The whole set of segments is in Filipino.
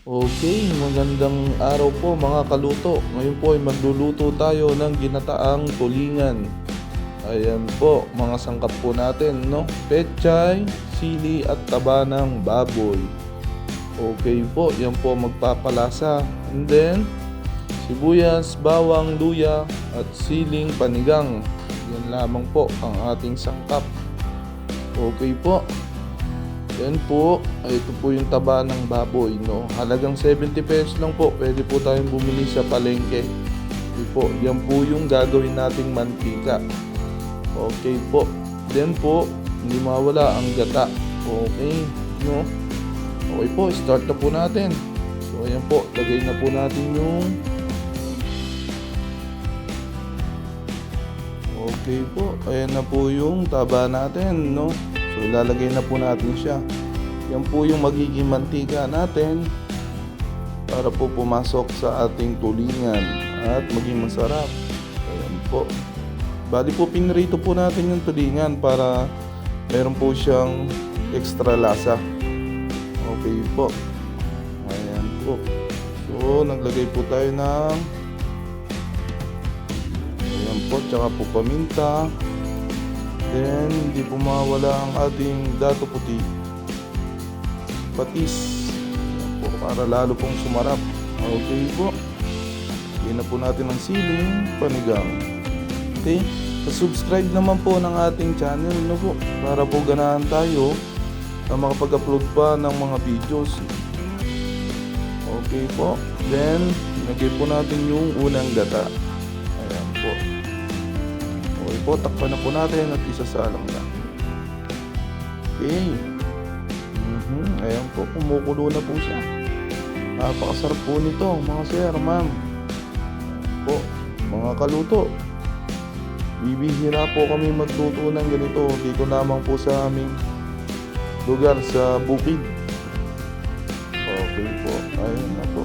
Okay, magandang araw po mga kaluto. Ngayon po ay magluluto tayo ng ginataang tulingan. Ayan po, mga sangkap po natin, no? Pechay, sili at taba ng baboy. Okay po, yan po magpapalasa. And then, sibuyas, bawang, luya at siling panigang. Yan lamang po ang ating sangkap. Okay po. Yan po, ito po yung taba ng baboy, no? Halagang 70 pesos lang po. Pwede po tayong bumili sa palengke. Okay po, yan po yung gagawin nating mantika. Okay po. Then po, hindi mawala ang gata. Okay, no? Okay po, start na po natin. So, ayan po, lagay na po natin yung Okay po, ayan na po yung taba natin, no? So, ilalagay na po natin siya. Yan po yung magiging mantika natin para po pumasok sa ating tulingan at maging masarap. Ayan po. Bali po, pinrito po natin yung tulingan para meron po siyang extra lasa. Okay po. Ayan po. So, naglagay po tayo ng Ayan po, tsaka po paminta. Then, hindi po mawala ang ating dato puti. Patis. Po, para lalo pong sumarap. Okay po. Lagyan na po natin ang siling panigang. Okay? subscribe naman po ng ating channel no po, para po ganahan tayo na makapag-upload pa ng mga videos. Okay po. Then, lagay po natin yung unang gata. Ayan po. Okay po, takpan na po natin at isasalang na. Okay. Mhm, Ayan po, kumukulo na po siya. Napakasarap po nito, mga sir, ma'am. Ayan po, mga kaluto. Bibihira po kami magluto ng ganito dito lamang po sa aming lugar sa bukid. Okay po, ayun na po.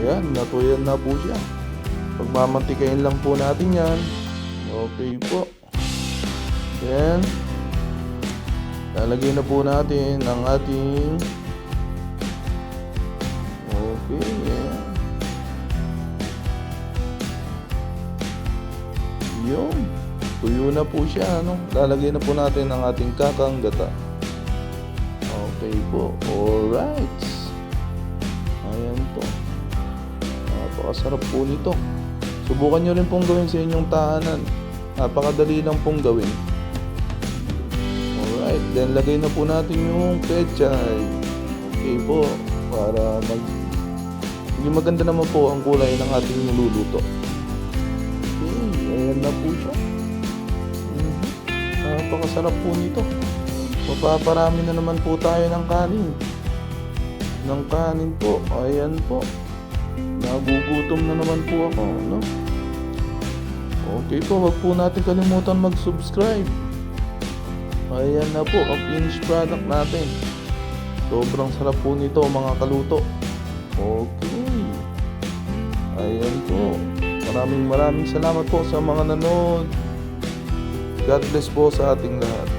Ayan, natuyan na po siya. Pagmamantikain lang po natin yan. Okay po. Then, lalagay na po natin ang ating Okay, ayan. Yun. Tuyo na po siya, ano? Lalagay na po natin ang ating kakang gata. Okay po. Alright. Ayan po. Napakasarap po nito. Subukan nyo rin pong gawin sa inyong tahanan. Napakadali lang pong gawin. Alright. Then, lagay na po natin yung pechay. Okay po. Para mag... Hindi maganda naman po ang kulay ng ating niluluto. Okay. Ayan na po siya. Mhm. Napakasarap po nito. Mapaparami na naman po tayo ng kanin. Ng kanin po. Ayan po. Nagugutom na naman po ako, no? Okay po, wag po natin kalimutan mag-subscribe. Ayan na po, ang finished product natin. Sobrang sarap po nito, mga kaluto. Okay. Ayan po. Maraming maraming salamat po sa mga nanood. God bless po sa ating lahat.